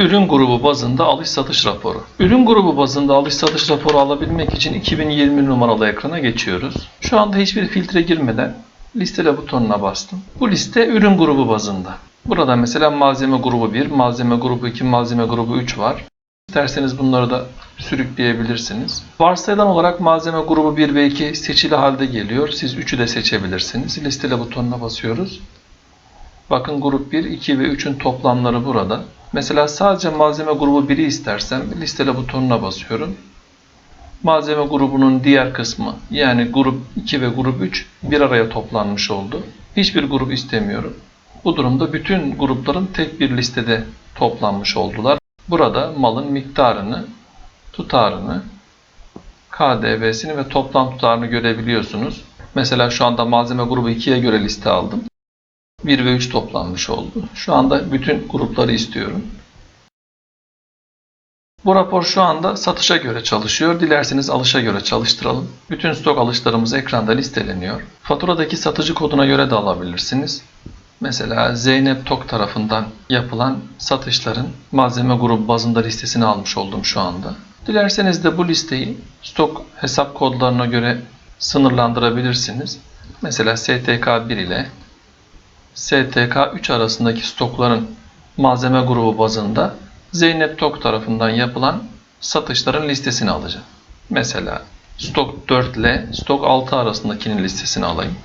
Ürün grubu bazında alış satış raporu. Ürün grubu bazında alış satış raporu alabilmek için 2020 numaralı ekrana geçiyoruz. Şu anda hiçbir filtre girmeden listele butonuna bastım. Bu liste ürün grubu bazında. Burada mesela malzeme grubu 1, malzeme grubu 2, malzeme grubu 3 var. İsterseniz bunları da sürükleyebilirsiniz. Varsayılan olarak malzeme grubu 1 ve 2 seçili halde geliyor. Siz 3'ü de seçebilirsiniz. Listele butonuna basıyoruz. Bakın grup 1, 2 ve 3'ün toplamları burada. Mesela sadece malzeme grubu 1'i istersem listele butonuna basıyorum. Malzeme grubunun diğer kısmı yani grup 2 ve grup 3 bir araya toplanmış oldu. Hiçbir grup istemiyorum. Bu durumda bütün grupların tek bir listede toplanmış oldular. Burada malın miktarını, tutarını, KDV'sini ve toplam tutarını görebiliyorsunuz. Mesela şu anda malzeme grubu 2'ye göre liste aldım. 1 ve 3 toplanmış oldu. Şu anda bütün grupları istiyorum. Bu rapor şu anda satışa göre çalışıyor. Dilerseniz alışa göre çalıştıralım. Bütün stok alışlarımız ekranda listeleniyor. Faturadaki satıcı koduna göre de alabilirsiniz. Mesela Zeynep Tok tarafından yapılan satışların malzeme grubu bazında listesini almış oldum şu anda. Dilerseniz de bu listeyi stok hesap kodlarına göre sınırlandırabilirsiniz. Mesela STK 1 ile STK 3 arasındaki stokların malzeme grubu bazında Zeynep Tok tarafından yapılan satışların listesini alacağım. Mesela stok 4 ile stok 6 arasındakinin listesini alayım.